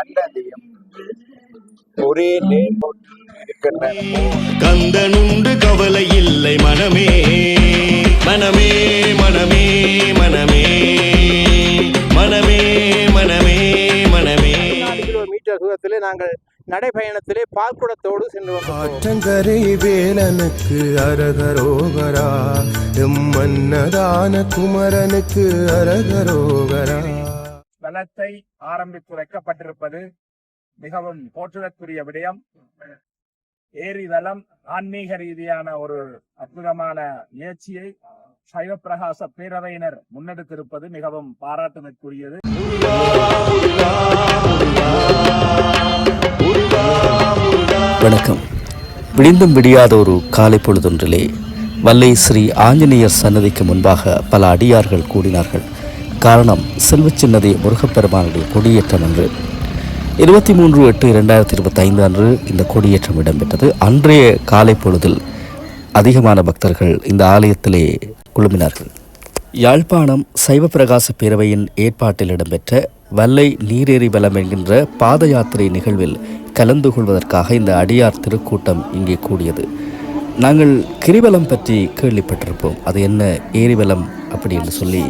சன்னதியும் ஒரே கந்தனுண்டு கவலை இல்லை மனமே மனமே மனமே மனமே மனமே மனமே மனமே. கிலோமீட்டர் தூரத்திலே நாங்கள் நடைபயணத்திலே பால்குடத்தோடு சென்று வந்தோம். ஆற்றங்கரை வேலனுக்கு அரகரோகரா எம் மன்னதான குமரனுக்கு அரகரோகரா. தளத்தை ஆரம்பித்து வைக்கப்பட்டிருப்பது மிகவும் போற்றுதற்குரிய விடயம். ஏரி தளம் ஆன்மீக ரீதியான ஒரு அற்புதமான முயற்சியை சைவப்பிரகாச பேரவையினர் முன்னெடுத்திருப்பது மிகவும் பாராட்டுதற்குரியது. வணக்கம். விடிந்தும் விடியாத ஒரு காலை பொழுதொன்றிலே வல்லை ஸ்ரீ ஆஞ்சநேயர் சன்னதிக்கு முன்பாக பல அடியார்கள் கூடினார்கள். காரணம் செல்வச்சின்னதி முருகப்பெருமானுடைய கொடியேற்றம் அன்று இருபத்தி மூன்று எட்டு இரண்டாயிரத்தி இருபத்தி ஐந்து அன்று இந்த கொடியேற்றம் இடம்பெற்றது. அன்றைய காலை பொழுதில் அதிகமான பக்தர்கள் இந்த ஆலயத்திலே குழுமினார்கள். யாழ்ப்பாணம் சைவ பேரவையின் ஏற்பாட்டில் இடம்பெற்ற வல்லை நீரேறி வலம் என்கின்ற பாத யாத்திரை நிகழ்வில் கலந்து கொள்வதற்காக இந்த அடியார் திருக்கூட்டம் இங்கே கூடியது. நாங்கள் கிரிவலம் பற்றி கேள்விப்பட்டிருப்போம். அது என்ன ஏரிவலம் அப்படி என்று சொல்லி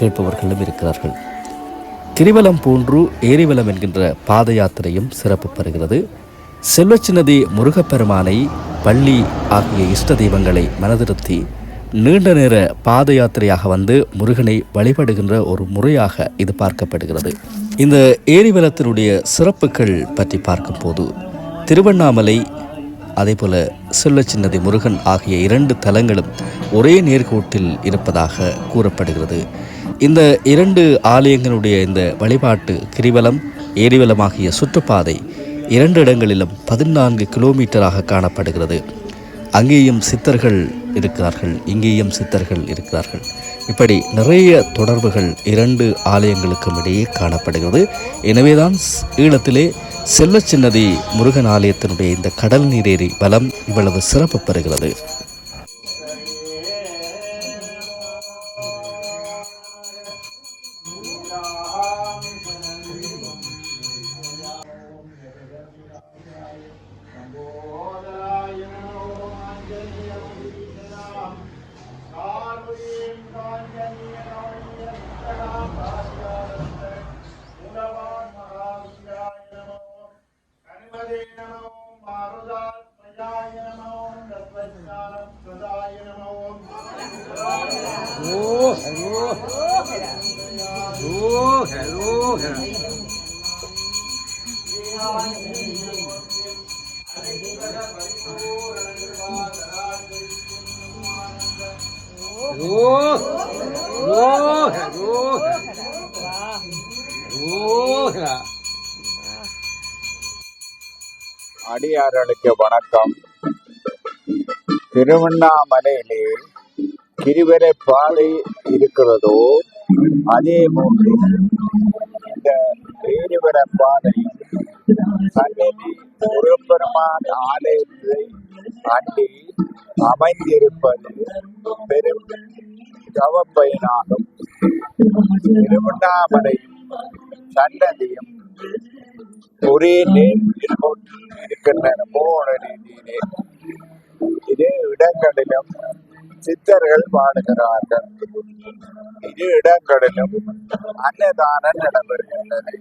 கேட்பவர்களும் இருக்கிறார்கள். திரிவலம் போன்று ஏரிவலம் என்கின்ற பாத யாத்திரையும் சிறப்பு பெறுகிறது. செல்வச்சின்னதி முருகப்பெருமானை பள்ளி ஆகிய இஷ்ட தெய்வங்களை மனதிருத்தி நீண்ட நேர பாத யாத்திரையாக வந்து முருகனை வழிபடுகின்ற ஒரு முறையாக இது பார்க்கப்படுகிறது. இந்த ஏரிவலத்தினுடைய சிறப்புகள் பற்றி பார்க்கும்போது திருவண்ணாமலை அதேபோல செல்லச்சின்னதி முருகன் ஆகிய இரண்டு தலங்களும் ஒரே நேர்கோட்டில் இருப்பதாக கூறப்படுகிறது. இந்த இரண்டு ஆலயங்களுடைய இந்த வழிபாட்டு கிரிவலம் ஏரிவலம் ஆகிய சுற்றுப்பாதை இரண்டு இடங்களிலும் பதினான்கு கிலோமீட்டராக காணப்படுகிறது. அங்கேயும் சித்தர்கள் இருக்கிறார்கள் இங்கேயும் சித்தர்கள் இருக்கிறார்கள். இப்படி நிறைய தொடர்புகள் இரண்டு ஆலயங்களுக்கும் இடையே காணப்படுகிறது. எனவேதான் ஈழத்திலே ஈழத்திலே செல்லச்சின்னதி முருகன் ஆலயத்தினுடைய இந்த கடல் நீரேறி பலம் இவ்வளவு சிறப்பு பெறுகிறது. அடியார்களுக்கு வணக்கம். திருவண்ணாமலையிலே கிருவரை பாலை இருக்கிறதோ அதே போன்று இந்த கிரிவல பாதை சன்னதி முருகப்பெருமான் ஆலயத்தை அண்டி அமைந்திருப்பது பெரும் கவப்பயனாகும் திருவண்ணாமலையும் சன்னதியும் ஒரே நேர் இருக்கின்றன. மூணு ரீதியிலே இதே இடங்களிலும் சித்தர்கள் வாழுகிறார்கள் இரு இடங்களிலும் அன்னதானம் நடைபெறுகின்றது.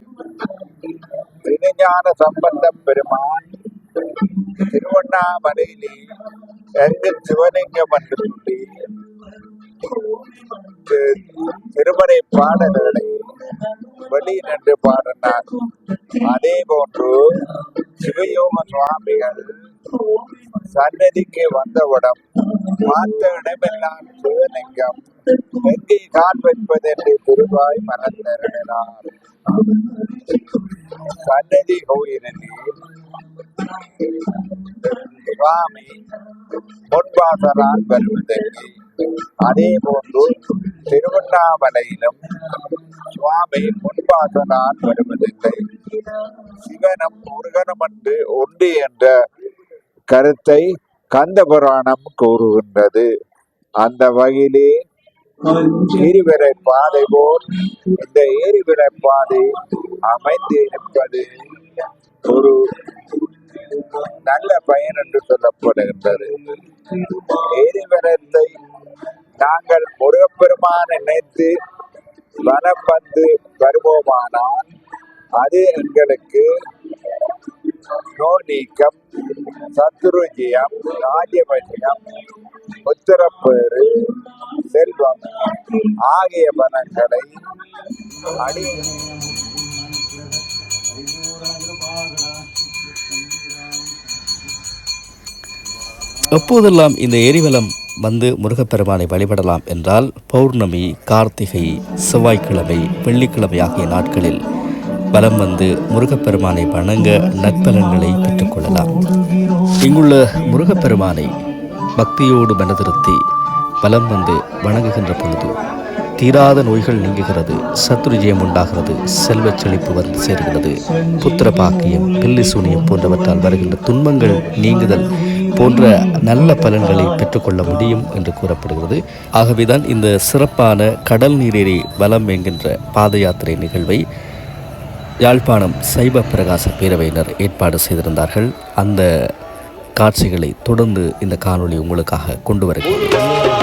திருஞான சம்பந்த பெருமான் திருவண்ணாமலையிலே எங்கு சிவலிங்கம் என்று சொல்லி திருமறை பாடல்களை வெளி நின்று பாடினார். அதே போன்று சிவயோக சுவாமிகள் சன்னதிக்கு வந்தவுடன் பார்த்த இடமெல்லாம் சிவலிங்கம். எங்கே கால் வைப்பது என்று திருவாய் மறந்திருந்தார் சன்னதி கோயிலில் சுவாமி பொன்பாசனால் வருவதற்கு அதே போன்று திருவண்ணாமலையிலும் சுவாமி முன்பாசனால் வருவதில்லை சிவனும் முருகனும் என்று ஒன்று என்ற கருத்தை கந்த புராணம் கூறுகின்றது அந்த வகையிலே எரிவரை பாதை போல் இந்த எரிவரை பாதை அமைந்து இருப்பது ஒரு நல்ல பயன் என்று சொல்லப்படுகின்றது. ஏரிவரத்தை நாங்கள் முருகப்பெருமான் நினைத்து வனம் வந்து வருவோமானால் அது எங்களுக்கு நோநீக்கம் நீக்கம் சத்துருஜியம் உத்தரப்பேறு செல்வம் ஆகிய பணங்களை அடி எப்போதெல்லாம் இந்த எரிவலம் வந்து முருகப்பெருமானை வழிபடலாம் என்றால் பௌர்ணமி கார்த்திகை செவ்வாய்க்கிழமை வெள்ளிக்கிழமை ஆகிய நாட்களில் வலம் வந்து முருகப்பெருமானை வணங்க நற்பலன்களை பெற்றுக்கொள்ளலாம். இங்குள்ள முருகப்பெருமானை பக்தியோடு மனதிருத்தி வலம் வந்து வணங்குகின்ற பொழுது தீராத நோய்கள் நீங்குகிறது சத்துருஜயம் உண்டாகிறது செல்வச் செழிப்பு வந்து சேர்கிறது. புத்திர பாக்கியம் பில்லி சூனியம் போன்றவற்றால் வருகின்ற துன்பங்கள் நீங்குதல் போன்ற நல்ல பலன்களை பெற்றுக்கொள்ள முடியும் என்று கூறப்படுகிறது. ஆகவேதான் இந்த சிறப்பான கடல் நீரேறி வலம் என்கின்ற பாத யாத்திரை நிகழ்வை யாழ்ப்பாணம் சைவ பிரகாச பேரவையினர் ஏற்பாடு செய்திருந்தார்கள். அந்த காட்சிகளை தொடர்ந்து இந்த காணொளி உங்களுக்காக கொண்டு வருகிறது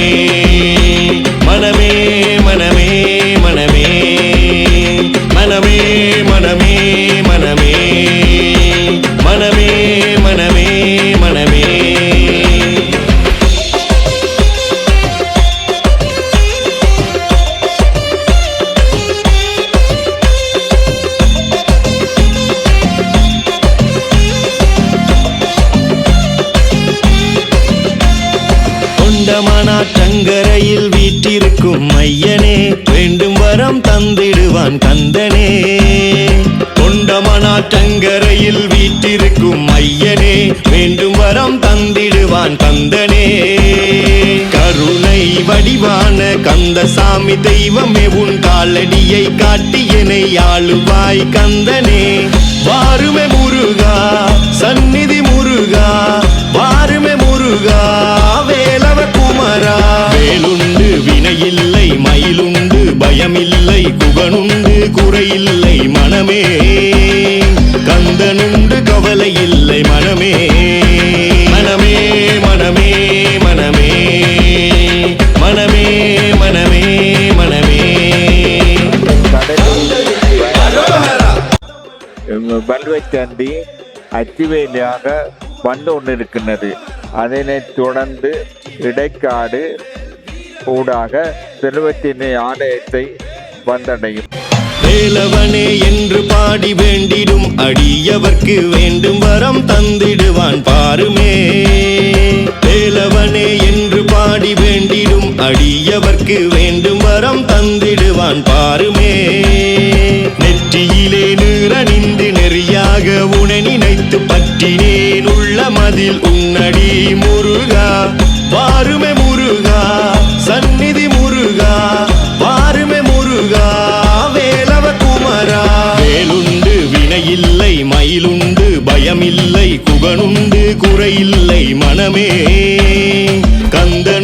வரம் தந்திடுவான் கந்தனே. கருணை வடிவான கந்த சாமி தெய்வமே உன் காலடியை காட்டி என்னை ஆளுவாய் கந்தனே. வாருமே முருகா சந்நிதி முருகா வாருமே முருகா வேலவ குமரா வேலுண்டு வினையில்லை மயிலுண்டு பயமில்லை குகனுண்டு குறையில்லை மனமே. கடலில் தாண்டி அச்சுவேலியாக வந்து கொண்டிருக்கின்றது அதனைத் தொடர்ந்து இடைக்காடு ஊடாக செல்வத்தினை ஆலயத்தை வந்தடையும். வேலவனே என்று பாடி வேண்டிடும் அடியவர்க்கு வேண்டும் வரம் தந்திடுவான் பாருமே. வேலவனே என்று பாடி வேண்டிடும் அடியவர்க்கு வேண்டும் வரம் தந்திடுவான் பாருமே. நெற்றியிலே நிற நின்று நெறியாக உனை நினைத்து பற்றினேன். உள்ள மதில் உன்னடி முருகா பாருமே முருகா சந்நிதி முருகா பாருமே முருகா வேலவ குமரா வேலுண்டு வினையில்லை மயிலுண்டு பயமில்லை குகனுண்டு குறையில்லை மனமே. கந்தன்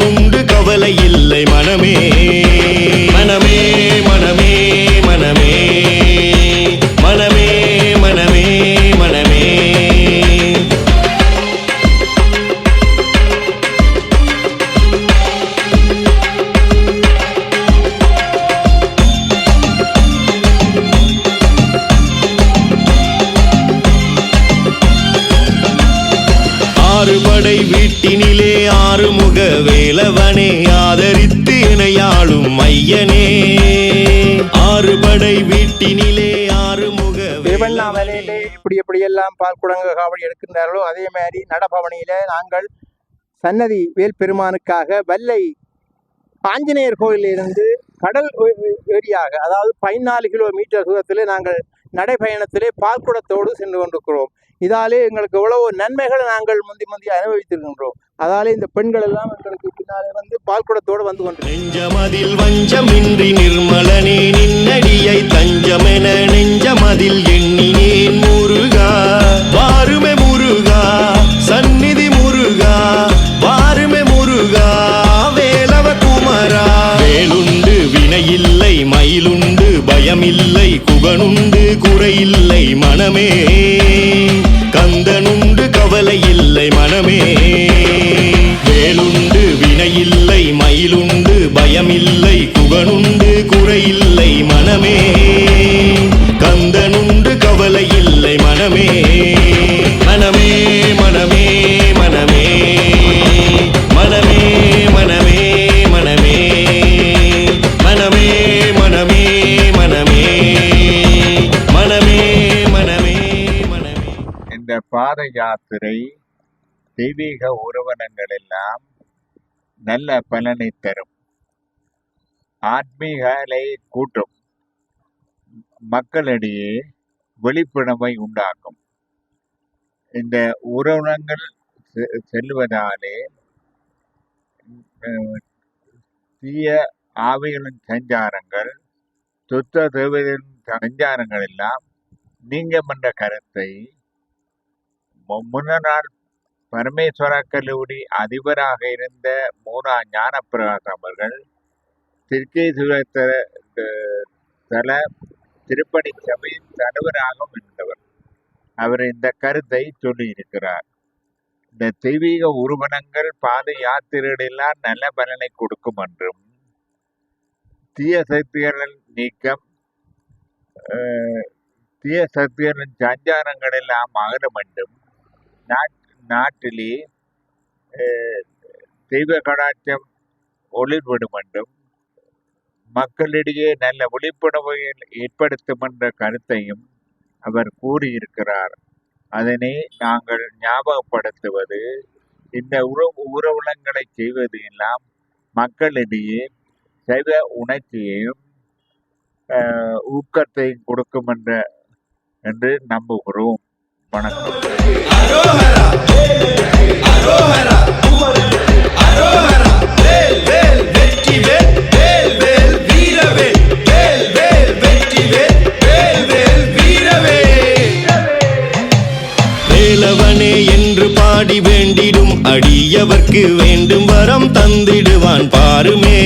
குடங்கு எடுக்கின்றார்களோ அதே மாதிரி நடபவனியில நாங்கள் சன்னதி வேல் பெருமானுக்காக வல்லை ஆஞ்சநேயர் கோயிலிருந்து கடல் ஏரியாக அதாவது பதினாலு கிலோமீட்டர் தூரத்திலே நாங்கள் நடைபயணத்திலே பால்குடத்தோடு சென்று கொண்டிருக்கிறோம். இதாலே எங்களுக்கு எவ்வளவோ நன்மைகளை நாங்கள் முந்தி முந்தி அனுபவித்திருக்கின்றோம். அதாலே இந்த பெண்கள் எல்லாம் எங்களுக்கு பின்னாலே வந்து பால்குடத்தோடு வந்து கொண்டு நெஞ்சமதில் வஞ்சமின்றி நிர்மலனே நின்னடியை தஞ்சமென நெஞ்சமதில் எண்ணினேன் முருகா. வாருமே முருகா சந்நிதி முருகா வாருமே முருகா வேலவ குமரா வேலுண்டு வினையில்லை மயிலுண்டு பயமில்லை குகனுண்டு குறையில்லை மனமே. கந்தனுண்டு மனமே மனமே. மனமே மனமே மனமே. மனமே மனமே மனமே. மனமே மனமே மனமே. மனமே இந்த பாத யாத்திரை தெய்வீக உறவனங்கள் எல்லாம் நல்ல பலனை தரும். ஆத்மீகலை கூட்டும். மக்களிடையே விழிப்புணர்வை உண்டாக்கும். இந்த உறவினங்கள் செ- செல்வதாலே தீய ஆவிகளின் சஞ்சாரங்கள் சுத்த தேவதையின் சஞ்சாரங்கள் எல்லாம் நீங்கும் என்ற கருத்தை மு- முன்னாள் பரமேஸ்வர கல்லூரி அதிபராக இருந்த மூனா ஞானப்பிரகாசம் அவர்கள் திருக்கேசுவர தல திருப்பணி சபையின் தலைவராகவும் இருந்தவர் அவர் இந்த கருத்தை சொல்லியிருக்கிறார். இந்த தெய்வீக உருவனங்கள் பாத யாத்திரைகளெல்லாம் நல்ல பலனை கொடுக்கும் என்றும் தீய சக்திகள் நீக்கம் தீய சக்திகளின் சஞ்சாரங்கள் எல்லாம் அகலும் என்றும் நாட்- நாட்டிலே தெய்வ கடாட்சம் ஒளிர்விடும் என்றும் மக்களிடையே நல்ல விழிப்புணர்வை ஏற்படுத்தும் என்ற கருத்தையும் அவர் கூறியிருக்கிறார். அதனை நாங்கள் ஞாபகப்படுத்துவது இந்த உறவு உறவுலங்களை செய்வது எல்லாம் மக்களிடையே சைவ உணர்ச்சியையும் ஊக்கத்தையும் கொடுக்கும் என்ற என்று நம்புகிறோம். வணக்கம். அடி வேண்டிடும் அடியவர்க்கு வேண்டும் வரம் தந்திடுவான் பாருமே.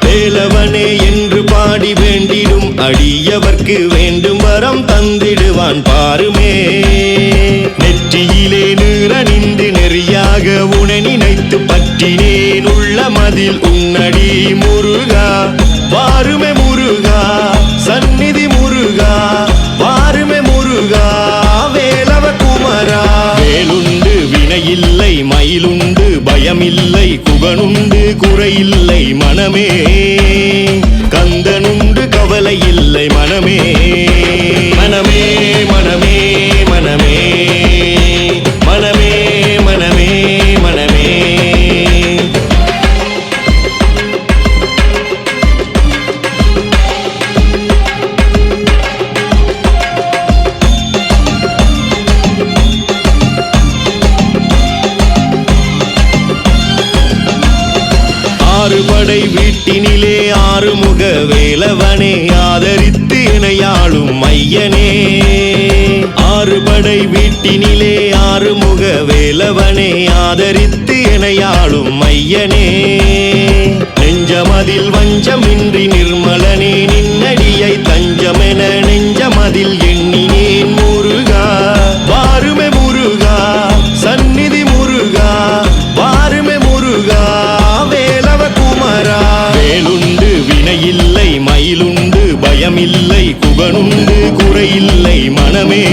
வேலவனே என்று பாடி வேண்டிடும் அடியவர்க்கு வேண்டும் வரம் தந்திடுவான் பாருமே. நெற்றியிலே நின்று நெறியாக உன நினைத்து பற்றினேன். உள்ள மதில் உன்னடி முருகா பாருமே முருகா. இவனுண்டு குறையில்லை மனமே. ஆறுபடை வீட்டினிலே ஆறுமுக வேலவனே ஆதரித்து எனையாளும் ஐயனே. நெஞ்சமதில் வஞ்சமின்றி நிர்மலனே நின்னடியை தஞ்சமென நெஞ்சமதில் எண்ணினேன் முருகா. வாருமே முருகா சந்நிதி முருகா வாருமே முருகா வேலவ குமரா. வேலுண்டு வினையில்லை மயிலுண்டு பயமில்லை குகனுண்டு குறையில்லை மனமே.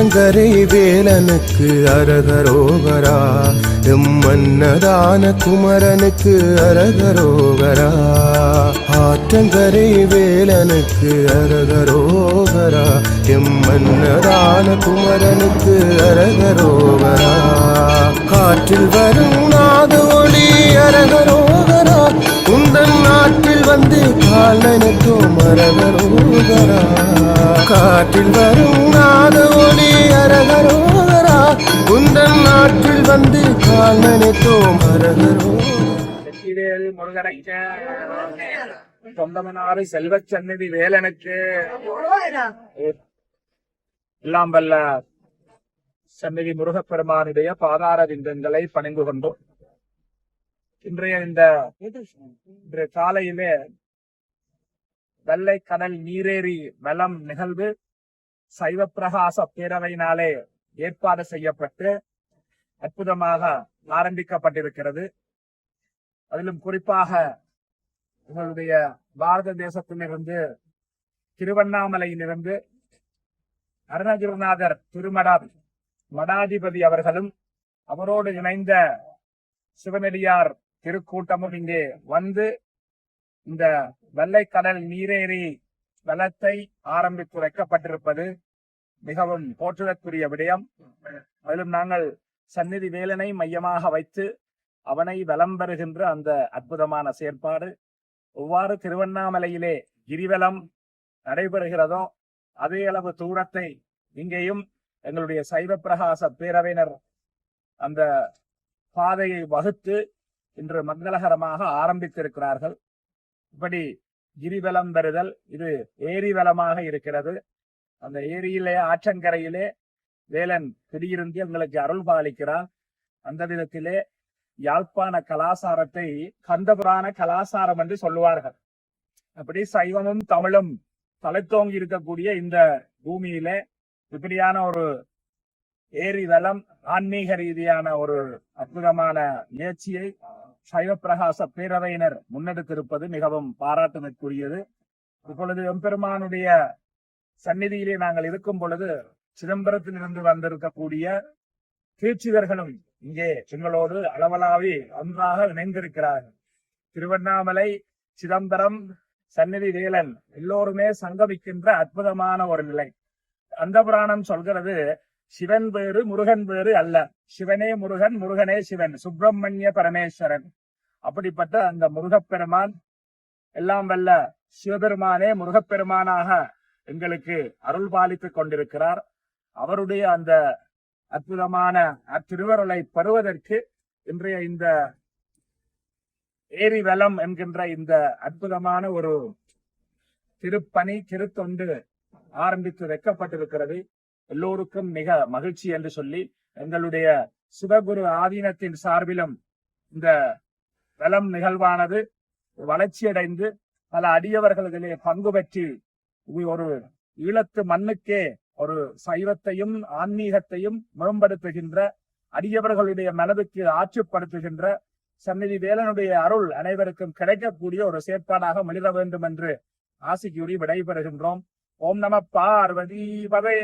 ஆற்றங்கரை வேலனுக்கு அரகரோகரா. எம் மன்னதான குமரனுக்கு அரகரோகரா. ஆற்றங்கரை வேலனுக்கு அரகரோகரா. எம் மன்னதான குமரனுக்கு அரகரோகரா. காற்றில் வரும் நாத ஒளி அரகரோகரா. குந்தன் நாட்டில் வந்து காலனுக்கும் அரகரோகரா. காற்றில் வரும் நாத குந்தன் நாட்டில் வந்து கால் நனைத்தோம் அரகரோகரா வெற்றிவேல் முருகனுக்கு செல்வச் சந்நிதி வேலனுக்கு எல்லாம் வல்ல சந்நிதி முருகப்பெருமானுடைய பாதார விந்தங்களை பணிந்து கொண்டோம். இன்றைய இந்த இன்றைய காலையிலே வெள்ளை கடல் நீரேறி வலம் நிகழ்வு சைவ பிரகாச பேரவையினாலே ஏற்பாடு செய்யப்பட்டு அற்புதமாக ஆரம்பிக்கப்பட்டிருக்கிறது. அதிலும் குறிப்பாக எங்களுடைய பாரத தேசத்திலிருந்து திருவண்ணாமலையிலிருந்து அருணகிரிநாதர் திருமடம் மடாதிபதி அவர்களும் அவரோடு இணைந்த சிவனடியார் திருக்கூட்டமும் இங்கே வந்து இந்த வெள்ளைக்கடல் நீரேறி வளத்தை ஆரம்பித்து வைக்கப்பட்டிருப்பது மிகவும் போற்றுதற்குரிய விடயம். அதிலும் நாங்கள் சந்நிதி வேலனை மையமாக வைத்து அவனை வலம் பெறுகின்ற அந்த அற்புதமான செயற்பாடு. ஒவ்வாறு திருவண்ணாமலையிலே கிரிவலம் நடைபெறுகிறதோ அதே அளவு தூரத்தை இங்கேயும் எங்களுடைய சைவ பிரகாச பேரவையினர் அந்த பாதையை வகுத்து இன்று மங்களகரமாக ஆரம்பித்திருக்கிறார்கள். இப்படி கிரிவலம் பெறுதல் இது ஏரிவலமாக இருக்கிறது. அந்த ஏரியிலே ஆற்றங்கரையிலே வேலன் குடியிருந்து எங்களுக்கு அருள் பாலிக்கிறார். அந்த விதத்திலே யாழ்ப்பாண கலாசாரத்தை கந்தபுராண கலாசாரம் என்று சொல்லுவார்கள். அப்படி சைவமும் தமிழும் தலைத்தோங்கி இருக்கக்கூடிய இந்த பூமியிலே இப்படியான ஒரு ஏரி ஆன்மீக ரீதியான ஒரு அற்புதமான முயற்சியை சைவ பிரகாச பேரவையினர் முன்னெடுத்திருப்பது மிகவும் பாராட்டுதற்குரியது இப்பொழுது எம்பெருமானுடைய சந்நிதியிலே நாங்கள் இருக்கும் பொழுது சிதம்பரத்திலிருந்து வந்திருக்கக்கூடிய தீட்சிதர்களும் இங்கே எங்களோடு அளவலாவி ஒன்றாக இணைந்திருக்கிறார்கள். திருவண்ணாமலை சிதம்பரம் சந்நிதி வேலன் எல்லோருமே சங்கமிக்கின்ற அற்புதமான ஒரு நிலை. அந்த புராணம் சொல்கிறது சிவன் வேறு முருகன் வேறு அல்ல. சிவனே முருகன் முருகனே சிவன் சுப்பிரமணிய பரமேஸ்வரன். அப்படிப்பட்ட அந்த முருகப்பெருமான் எல்லாம் வல்ல சிவபெருமானே முருகப்பெருமானாக எங்களுக்கு அருள் பாலித்துக் கொண்டிருக்கிறார். அவருடைய அந்த அற்புதமான அத்திருவருளை பெறுவதற்கு இன்றைய இந்த ஏரி வலம் என்கின்ற இந்த அற்புதமான ஒரு திருப்பணி திருத்தொண்டு ஆரம்பித்து வைக்கப்பட்டிருக்கிறது. எல்லோருக்கும் மிக மகிழ்ச்சி என்று சொல்லி எங்களுடைய சிவகுரு ஆதீனத்தின் சார்பிலும் இந்த வலம் நிகழ்வானது வளர்ச்சியடைந்து பல அடியவர்களிலே பங்கு பெற்று ஒரு ஈழத்து மண்ணுக்கே ஒரு சைவத்தையும் ஆன்மீகத்தையும் மேம்படுத்துகின்ற அடியவர்களுடைய மனதுக்கு ஆற்றுப்படுத்துகின்ற சந்நிதி வேலனுடைய அருள் அனைவருக்கும் கிடைக்கக்கூடிய ஒரு செயற்பாடாக மிளிர வேண்டும் என்று ஆசி கூறி விடைபெறுகின்றோம். ஓம் நம பார்வதி பவே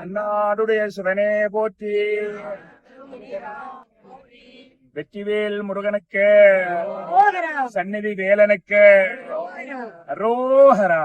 அன்னாருடைய சிவனே போற்றி. வெற்றிவேல் முருகனுக்கு சந்நிதி வேலனுக்கு ரோஹரா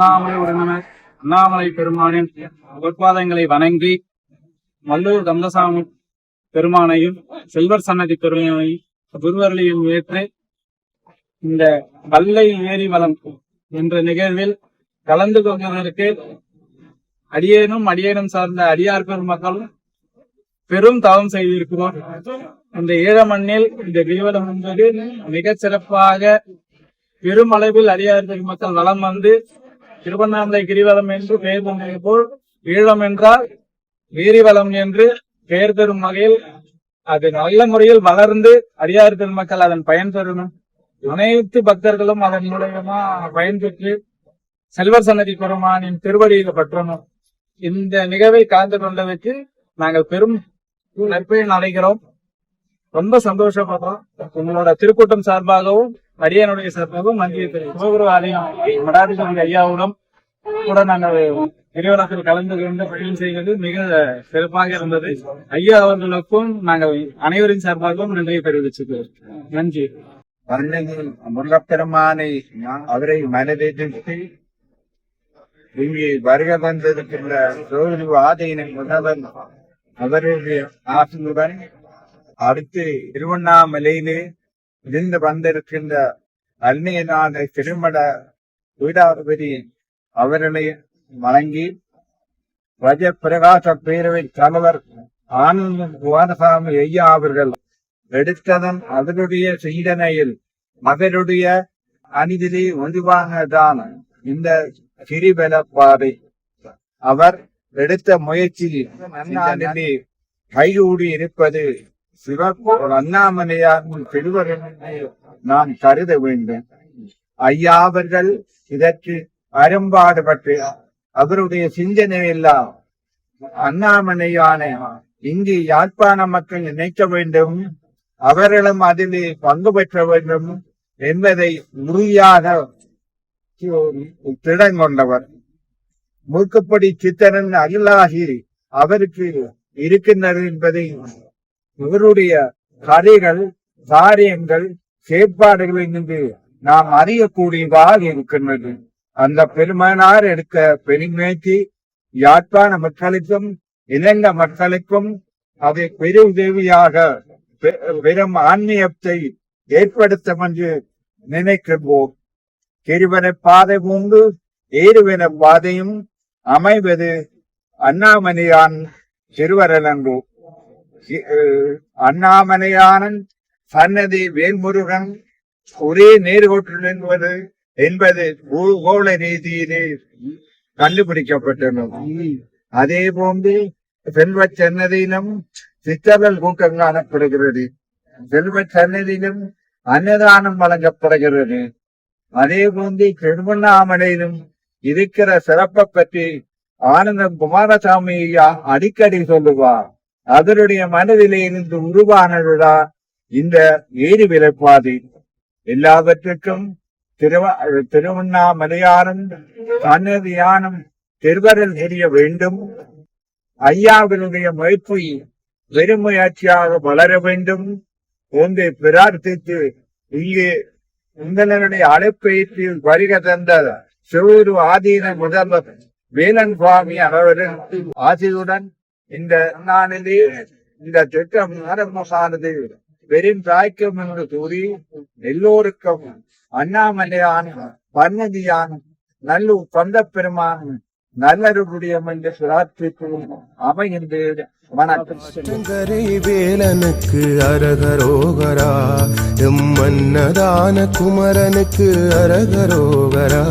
அண்ணாமலை உறவினர் அண்ணாமலை பெருமானின் பொற்பாதங்களை வணங்கி மல்லூர் கந்தசாமி பெருமானையும் செல்வர் சன்னதி பெருமானையும் குருவர்களையும் ஏற்று இந்த வல்லை ஏரி வளம் என்ற நிகழ்வில் கலந்து கொள்வதற்கு அடியேனும் அடியேனும் சார்ந்த அடியார் பெருமக்களும் பெரும் தவம் செய்திருக்கிறோம். இந்த ஈழமண்ணில் இந்த கிரிவலம் என்பது மிகச் சிறப்பாக பெருமளவில் அடியார் பெருமக்கள் வளம் வந்து திருவண்ணாமலை கிரிவலம் என்று பெயர் போல் ஈழம் என்றால் வீரிவலம் என்று பெயர் பெறும் வகையில் அது நல்ல முறையில் வளர்ந்து அடியார் பெருமக்கள் அதன் பயன் பெறணும் அனைத்து பக்தர்களும் அதன் மூலயமா பயன்பெற்று செல்வர் சன்னதி பெருமானின் திருவடியில பற்றணும். இந்த நிகழ்வை கலந்து கொண்டதற்கு நாங்கள் பெரும் நற்பயன் அடைகிறோம். ரொம்ப சந்தோஷப்படுறோம். உங்களோட திருக்கூட்டம் சார்பாகவும் அரியனுடைய சார்பாகவும் மத்திய சிவகுரு ஆலயம் மடாதிபதி ஐயாவுடன் கூட நாங்கள் நிறுவனத்தில் கலந்து கொண்டு பயணம் செய்வது மிக சிறப்பாக இருந்தது. ஐயா அவர்களுக்கும் நாங்கள் அனைவரின் சார்பாகவும் நன்றியை தெரிவிச்சுக்கிறோம் நன்றி. வர்ணகி முருகப்பெருமானை அவரை மனதிற்கு இங்கே வருக வந்திருக்கின்ற சோழி ஆதையினை முதல்வன் அவருடைய ஆசனுடன் அடுத்து திருவண்ணாமலையிலே இருந்து வந்திருக்கின்ற அன்னையனான திருமண வீடாபதி அவர்களை வணங்கி வஜ பிரகாச பேரவை தலைவர் ஆனந்த குமாரசாமி ஐயா அவர்கள் எடுத்ததன் அவருடைய சிந்தனையில் மகருடைய அணிதிலே ஒளிவாகதான் இந்த கிரிவல பாதை அவர் எடுத்த முயற்சியில் கைகூடி இருப்பது சிவப்பு அண்ணாமலையார் பெறுவர் என்று நாம் கருத வேண்டும். ஐயா அவர்கள் இதற்கு அரும்பாடுபட்டு அவருடைய சிந்தனை எல்லாம் அண்ணாமலையான இங்கு யாழ்ப்பாண மக்கள் நினைக்க வேண்டும் அவர்களும் அதிலே பங்கு பெற்ற வேண்டும் என்பதை உறுதியாக திடம் கொண்டவர். முழுக்கப்படி சித்தரன் அகிலாகி அவருக்கு இருக்கின்றது என்பதை இவருடைய கதைகள் காரியங்கள் செயற்பாடுகளை நின்று நாம் அறியக்கூடியதாக இருக்கின்றது. அந்த பெருமானார் எடுக்க பெருமைக்கு யாழ்ப்பாண மக்களுக்கும் இணைந்த மக்களுக்கும் அதை பெரு உதவியாக பெரும் ஆன்மீகத்தை ஏற்படுத்தும் என்று நினைக்கின்றோம். கிருவன பாதை பூண்டு ஏறுவன பாதையும் அமைவது அண்ணாமணியான் திருவரலங்கு அண்ணாமலையானன் சன்னதி வேல்முருகன் ஒரே நேர்கோட்டில் என்பது என்பது பூகோள ரீதியிலே கண்டுபிடிக்கப்பட்டுள்ளது அதே போன்று செல்வ சன்னதியிலும் சித்தர்கள் கூட்டம் காணப்படுகிறது. செல்வ சன்னதியிலும் அன்னதானம் வழங்கப்படுகிறது. அதே போன்று திருவண்ணாமலையிலும் இருக்கிற சிறப்பை பற்றி ஆனந்தம் குமாரசாமி அடிக்கடி சொல்லுவார். அதனுடைய மனதிலே இருந்து உருவானதுடா இந்த ஏரி விலைப்பாதை எல்லாவற்றுக்கும் திருவ திருவண்ணாமலையாரும் சன்னதியானம் திருவரல் தெரிய வேண்டும். ஐயாவினுடைய முயற்சி பெருமுயற்சியாக வளர வேண்டும். ஒன்றை பிரார்த்தித்து இங்கே உங்களுடைய அழைப்பேற்று வருக தந்த சிவூரு ஆதீன முதல்வர் வேலன் சுவாமி அவர்கள் ஆசியுடன் இந்த நாளிலே இந்த திட்டம் ஆரம்பமானது பெரும் தாய்க்கும் என்று கூறி எல்லோருக்கும் அண்ணாமலையான பன்னதியான நல்லூர் சொந்த பெருமான் நல்லருடைய என்று பிரார்த்தித்து அமைகின்றது வணக்கம். வேலனுக்கு அரகரோகரா எம் மன்னதான குமரனுக்கு அரகரோகரா.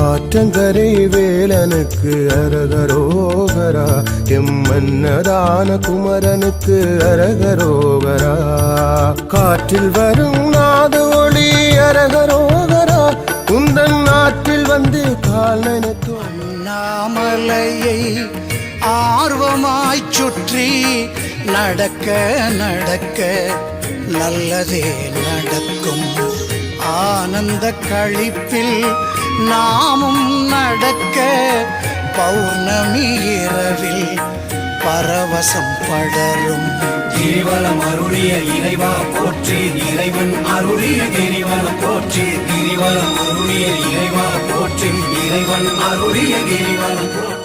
ஆற்றங்கரை வேலனுக்கு அரகரோகரா எம் மன்னதான குமரனுக்கு அரகரோகரா. காற்றில் வரும் நாத ஒளி அரகரோகரா உந்தன் நாட்டில் வந்து கால் அண்ணாமலையை ஆர்வமாய் சுற்றி நடக்க நடக்க நல்லதே நடக்கும். ஆனந்த கழிப்பில் நாமும் நடக்க பௌர்ணமி இரவில் பரவசம் படரும். கிரிவலம் அருளிய இறைவா போற்றி இறைவன் அருளிய கிரிவலம் போற்றி கிரிவலம் அருளிய இறைவா போற்றி இறைவன் அருளிய கிரிவலம் போற்றி